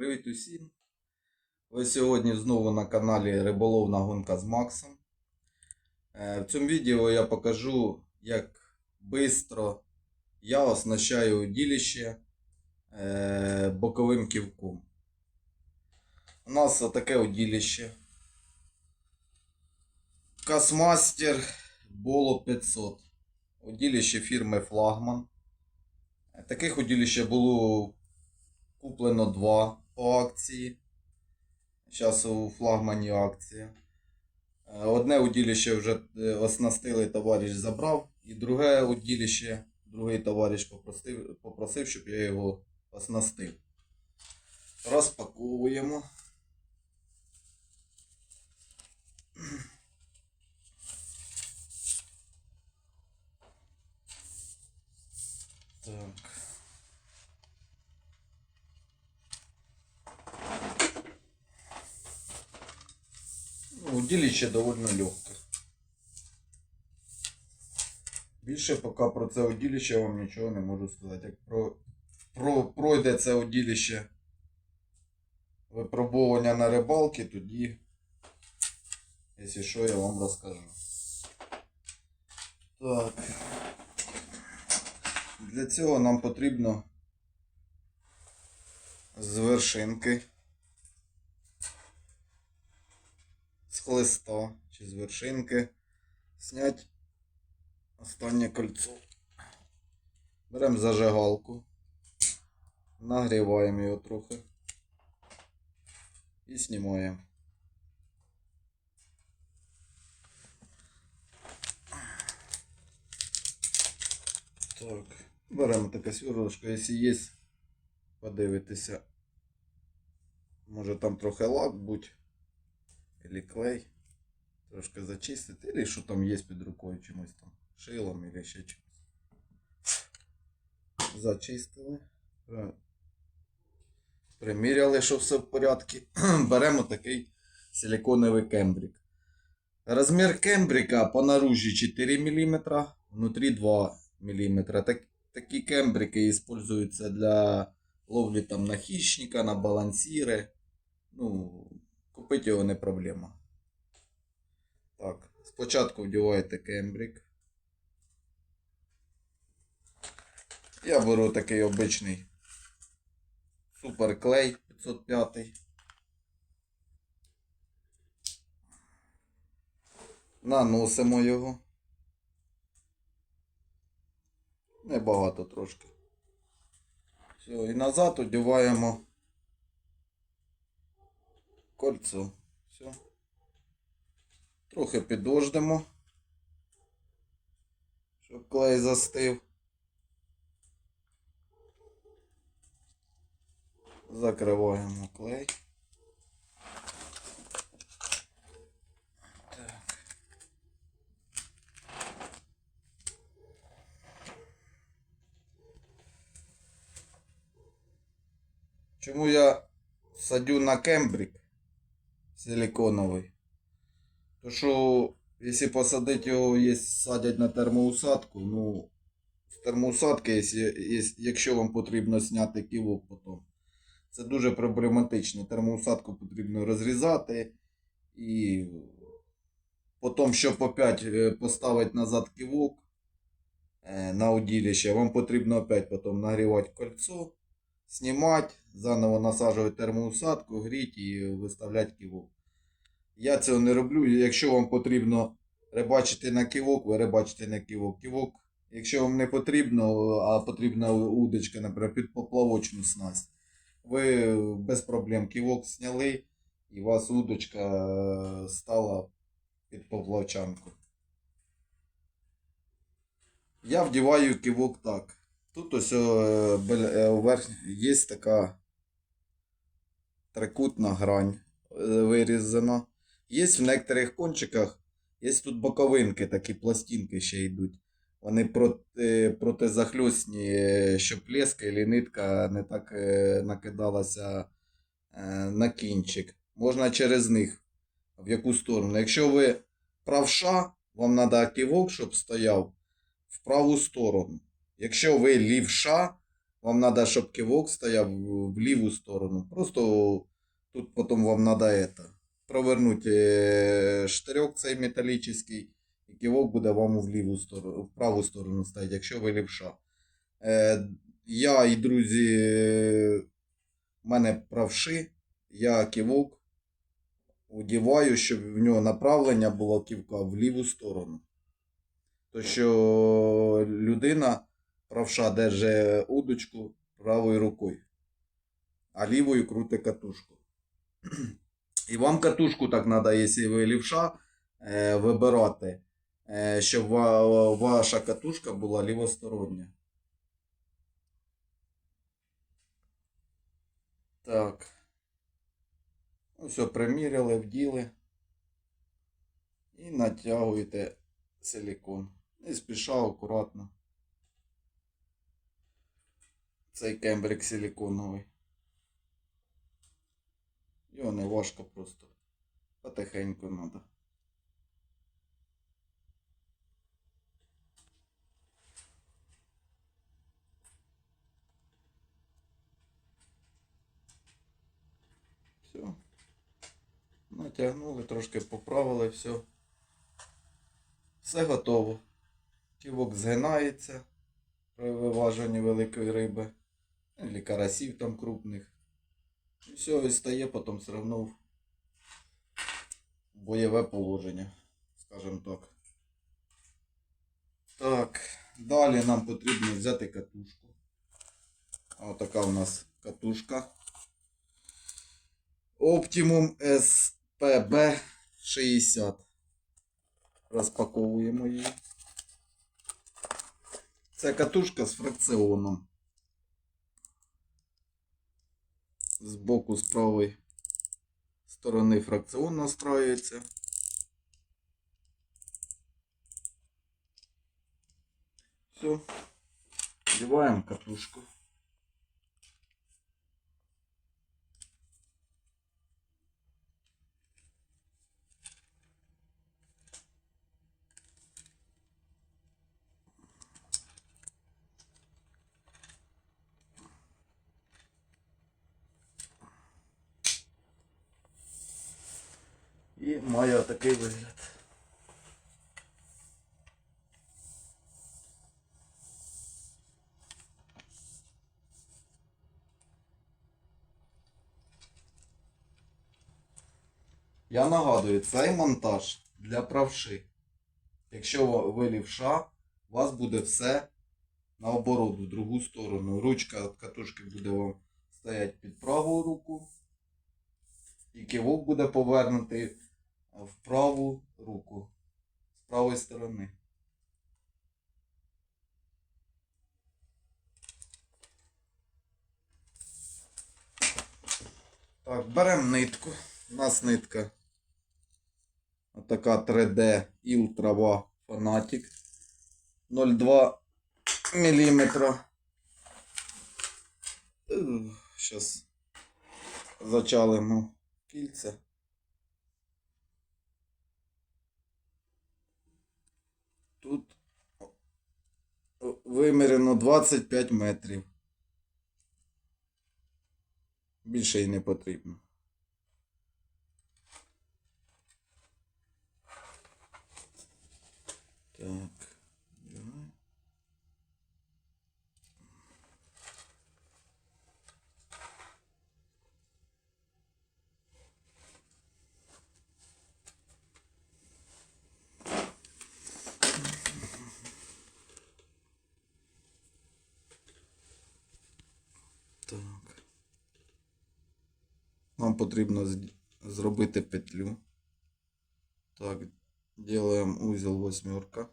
Привіт усім! Ви сьогодні знову на каналі Риболовна гонка з Максом. Е, В цьому відео я покажу, як швидко я оснащаю удилище е, боковим ківком. У нас таке удилище. Касмастер Боло 500. Удилище фірми Флагман. Е, Таких удилища було куплено два акції. Зараз у флагмані акція. Е, Одне удилище вже е, оснастили, товариш забрав, і друге удилище, другий товариш попросив, попросив, щоб я його оснастив. Розпаковуємо. Так. Ну, Удилище довольно легке. Більше поки про це удилище я вам нічого не можу сказати. Як про, про, пройде це удилище випробування на рибалки, тоді, якщо що, я вам розкажу. Так. Для цього нам потрібно з вершинки. З хлиста чи з вершинки снять останнє кольцо. Беремо зажигалку, нагріваємо його трохи і знімаємо. Так, беремо таке сверлишко, якщо є, подивитися. Може там трохи лак будь. Или клей. Трошки зачистити. Или що там є під рукою чимось там. Шилом или ще чимось. Зачистили. Приміряли, що все в порядку. Беремо такий силиконовий кембрик. Розмір кембрика по наружі 4 мм, внутрі 2 мм. Так, такі кембрики используються для ловлі там на хищника, на балансіри. Ну, Купити його не проблема. Так, спочатку вдіваєте кембрик. Я беру такий обичний суперклей 505. Наносимо його. Небагато трошки. Все, і назад одіваємо кольцо. Все. Трохи підождемо, щоб клей застив. Закриваємо клей. Чому я садю на кембрик? Силиконовий. То що, якщо посадити його, є, садять на термоусадку, ну, з термоусадки, якщо, якщо вам потрібно зняти ківок потім, це дуже проблематично. Термоусадку потрібно розрізати і потім, щоб опять е, поставити назад ківок е, на удилище, вам потрібно опять потім нагрівати кольцо, знімати, заново насаджувати термоусадку, гріти і виставляти ківок. Я цього не роблю. Якщо вам потрібно рибачити на ківок, ви рибачите на ківок. Ківок, якщо вам не потрібно, а потрібна удочка, наприклад, під поплавочну снасть, ви без проблем ківок зняли, і у вас удочка е, стала під поплавчанку. Я вдіваю ківок так. Тут ось е, е, вверх є така трикутна грань е, вирізана. Є в некоторих кончиках, є тут боковинки, такі пластинки ще йдуть. Вони проти, протизахльосні, щоб леска і нитка не так накидалася на кінчик. Можна через них в яку сторону. Якщо ви правша, вам треба ківок, щоб стояв в праву сторону. Якщо ви лівша, Вам треба, щоб кивок стояв в ліву сторону. Просто тут потім вам треба провернути е, штирьок цей металічний, і кивок буде вам в ліву сторону, в праву сторону стояти, якщо ви лівша. Е, я і друзі, в мене правши, я кивок одіваю, щоб в нього направлення було ківка в ліву сторону. То що людина правша держить удочку правою рукою, а лівою крутить катушку. І вам катушку так треба, якщо ви лівша, е, вибирати, е, щоб ваша катушка була лівостороння. Так. Ну, все, приміряли, вділи. І натягуєте силикон. Не спіша, акуратно. Цей кембрик силиконовий. Його не важко просто. Потихеньку треба. Все. Натягнули, трошки поправили, все. Все готово. Ківок згинається при виваженні великої риби. Или карасів там крупних. І все, і стає потім все одно в бойове положення, скажімо так. Так, далі нам потрібно взяти катушку. Ось така у нас катушка. Optimum SPB 60. Розпаковуємо її. Це катушка з фракціоном. Збоку з правої сторони фракціон настроюється. Все. Вдіваємо катушку. Має такий вигляд. Я нагадую, цей монтаж для правши. Якщо ви лівша, у вас буде все наоборот, в другу сторону. Ручка катушки буде вам стояти під праву руку. І кивок буде повернутий в праву руку з правої сторони. Так, беремо нитку. У нас нитка. Отака 3D іл трава фанатик. 0,2 мм. Зараз зачалимо кільце. Тут вимірено 25 метрів. Більше й не потрібно. Так. потрібно з- зробити петлю. Так, делаем узел восьмерка.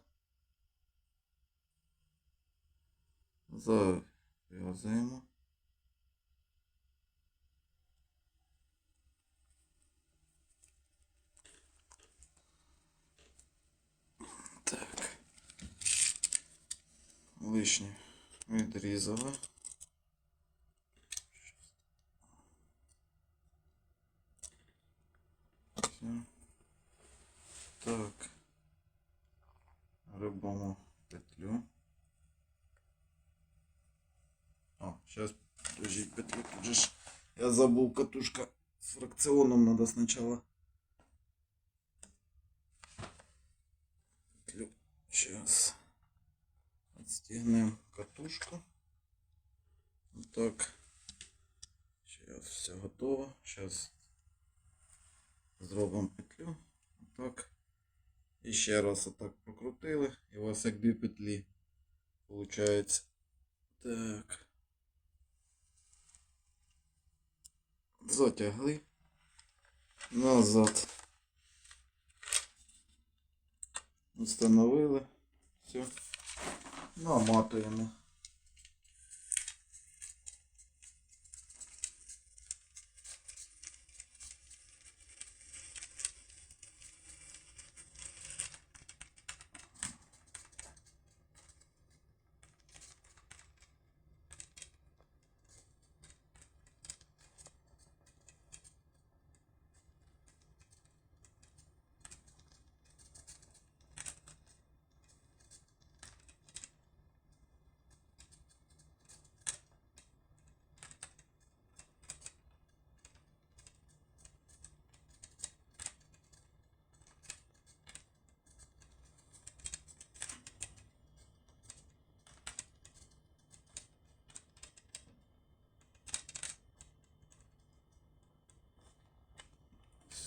Зав'язуємо. Так. Лишнє відрізали. Все. Так. Робимо петлю. О, Сейчас, подождите, петлю тут же Я забыл, катушка с фракционом надо сначала. Петлю. Сейчас. Отстегнем катушку. Вот так. Сейчас все готово. Сейчас зробимо петлю. Так. І ще раз отак прокрутили. І у вас як дві петлі. Получається. Так. Затягли. Назад. Встановили. Все. Наматуємо.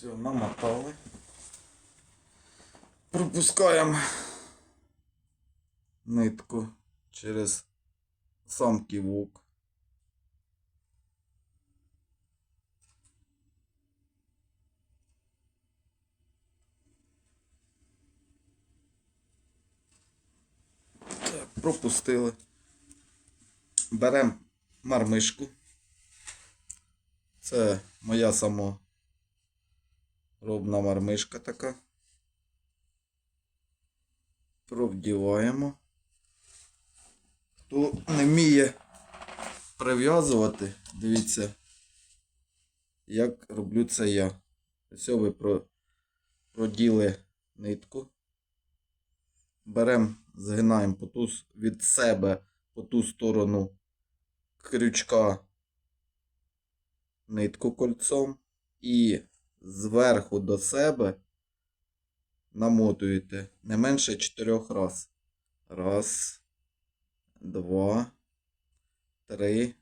Все, намотали. Пропускаємо нитку через сам ківок. Пропустили. Беремо мармишку. Це моя само робна мармишка така. Провдіваємо. Хто не вміє прив'язувати, дивіться, як роблю це я. Ось ви про- проділи нитку. Беремо, згинаємо по ту, від себе по ту сторону крючка нитку кольцом і зверху до себе намотуєте не менше чотирьох раз. Раз, два, три,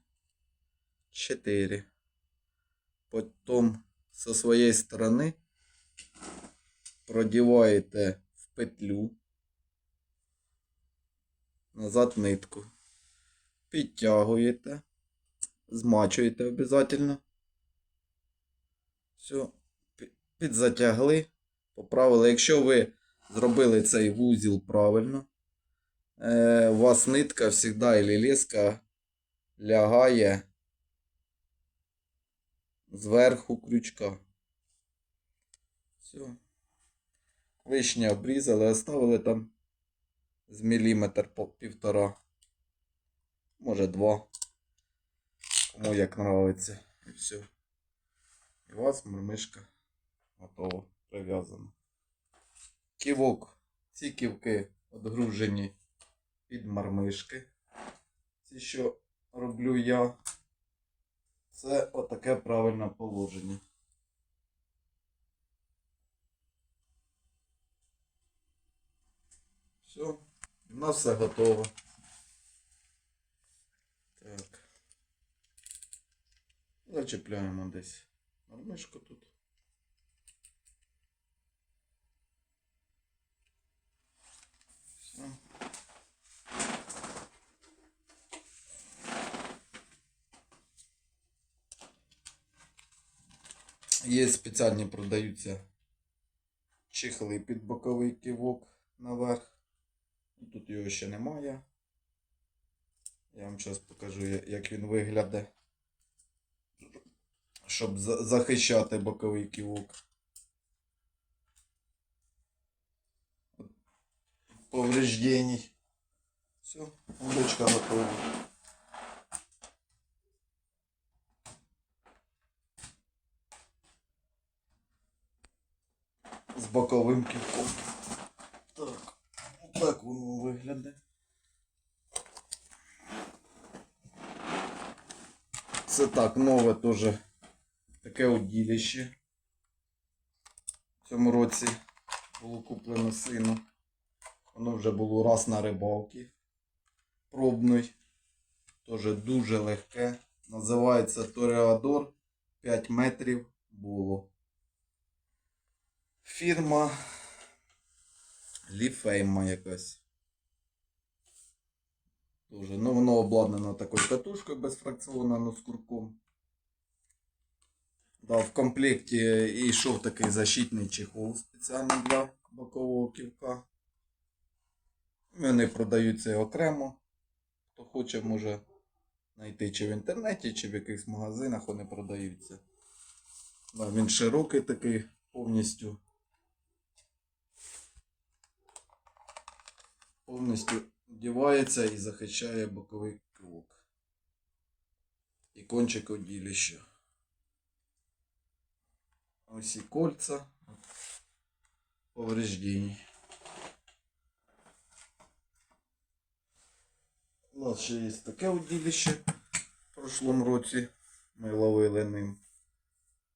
чотири. Потім зі своєї сторони продіваєте в петлю назад нитку. Підтягуєте, змачуєте обов'язково. Все, підзатягли, поправили. Якщо ви зробили цей вузіл правильно, е, у вас нитка завжди і леска лягає зверху крючка. Все. Лишнє обрізали, оставили там з міліметр півтора. Може два. Кому як нравиться. І все. І у вас мишка готова, прив'язана. Ківок. Ці ківки одгружені під мармишки. Ці, що роблю я, це отаке правильне положення. Все, у нас все готово. Так. Зачіпляємо десь мармишку тут. Все. Є спеціальні продаються чехли під боковий кивок наверх. Тут його ще немає. Я вам зараз покажу, як він виглядає. Щоб захищати боковий кивок. Повреждений. Все, удочка готова. Боковим ківком. Так, так воно виглядає. Це так, нове теж таке удилище. В цьому році було куплено сину. Воно вже було раз на рибалці. Пробний. Теж дуже легке. Називається Тореадор 5 метрів було. Фірма Ліфейма якась. Дуже. Ну, воно обладнано такою катушкою безфракціонною, ну, з курком. Да, в комплекті йшов такий защитний чехол спеціально для бокового ківка. Вони продаються окремо. Хто хоче, може знайти чи в інтернеті, чи в якихось магазинах вони продаються. Да, він широкий такий повністю. Повністю вдівається і захищає боковий кивок. І кончик удилища. Ось і кольца повреждений. У нас ще є таке удилище в прошлому році. Ми ловили ним.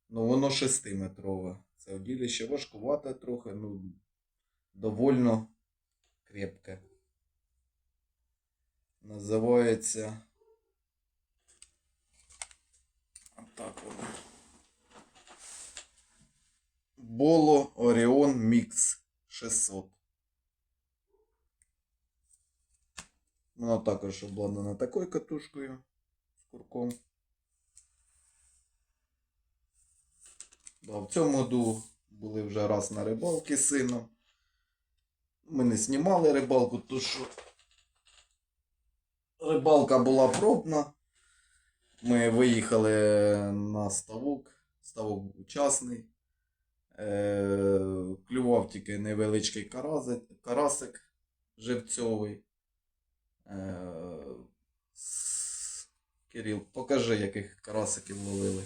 Ну, воно 6-метрове. Це удилище важкувате трохи, ну, довольно крепке. Називається. Отак воно. Боло Оріон Мікс 600. Воно також обладнано такою катушкою з курком. Да, в цьому году були вже раз на рибалки з сином. Ми не знімали рибалку, тому що рибалка була пробна. Ми виїхали на ставок. Ставок був учасний. Е, клював тільки невеличкий карасик, живцьовий. Е, Кирил, покажи, яких карасиків ловили.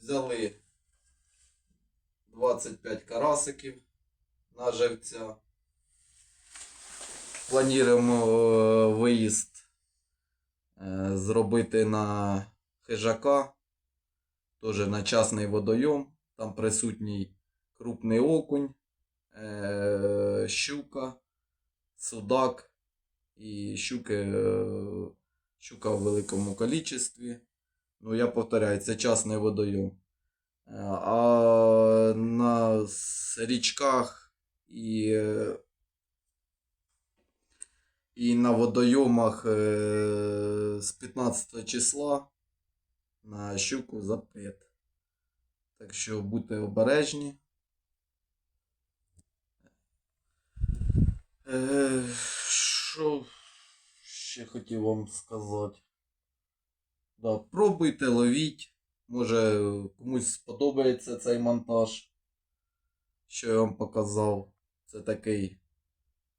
Взяли 25 карасиків на живця. Плануємо е, виїзд е, зробити на хижака, теж на частний водойом. Там присутній крупний окунь, е, щука, судак і щуки, щука в великому кількості. Ну, я повторяю, це частний водойом. А на річках і, і на водойомах е, з 15 числа на щуку запрет. Так що будьте обережні. Е, Що ще хотів вам сказати? Да, пробуйте, ловіть. Може комусь сподобається цей монтаж, що я вам показав. Це такий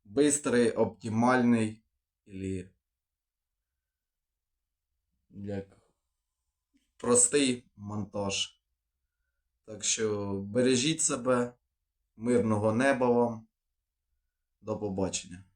бистрий, оптимальний, или як простий монтаж. Так що бережіть себе, мирного неба вам. До побачення.